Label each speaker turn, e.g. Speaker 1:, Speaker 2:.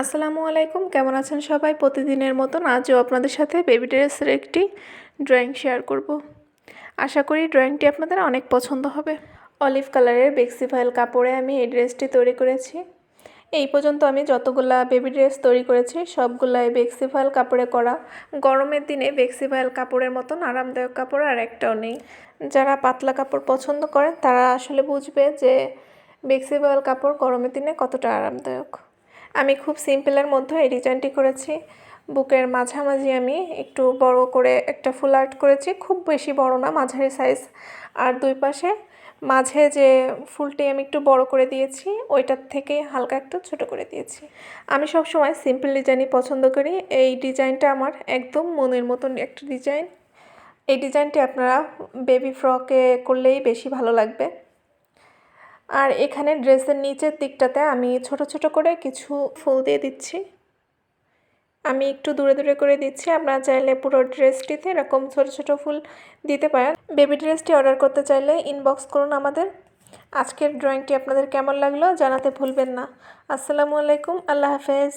Speaker 1: আসসালামু আলাইকুম, কেমন আছেন সবাই? প্রতিদিনের মতন আজও আপনাদের সাথে বেবি ড্রেসের একটি ড্রয়িং শেয়ার করব। আশা করি ড্রয়িংটি আপনাদের অনেক পছন্দ হবে। অলিভ কালারের বেক্সিফাইল কাপড়ে আমি এই ড্রেসটি তৈরি করেছি। এই পর্যন্ত আমি যতগুলা বেবি ড্রেস তৈরি করেছি, সবগুলাই বেক্সিফাইল কাপড়ে করা। গরমের দিনে বেক্সিফাইল কাপড়ের মতন আরামদায়ক কাপড় আর একটাও নেই। যারা পাতলা কাপড় পছন্দ করেন, তারা আসলে বুঝবে যে বেক্সিফাইল কাপড় গরমের দিনে কতটা আরামদায়ক। আমি খুব সিম্পলের মধ্যে এই ডিজাইনটি করেছি। বুকের মাঝামাঝি আমি একটু বড় করে একটা ফুল আর্ট করেছি। খুব বেশি বড় না, মাঝারি সাইজ। আর দুই পাশে মাঝে যে ফুলটি আমি একটু বড় করে দিয়েছি, ওইটার থেকে হালকা একটু ছোট করে দিয়েছি। আমি সব সময় সিম্পল ডিজাইনই পছন্দ করি। এই ডিজাইনটা আমার একদম মনের মতন একটা ডিজাইন। এই ডিজাইনটি আপনারা বেবি ফ্রকে করলেই বেশি ভালো লাগবে। আর এখানে ড্রেসের নিচের দিকটাতে আমি ছোট ছোট করে কিছু ফুল দিয়ে দিচ্ছি। আমি একটু দূরে দূরে করে দিচ্ছি। আপনারা চাইলে পুরো ড্রেসটিতে এরকম ছোট ছোট ফুল দিতে পারেন। বেবি ড্রেসটি অর্ডার করতে চাইলে ইনবক্স করুন আমাদের। আজকের ড্রয়িংটি আপনাদের কেমন লাগল জানাতে ভুলবেন না। আসসালামু আলাইকুম। আল্লাহ হাফেজ।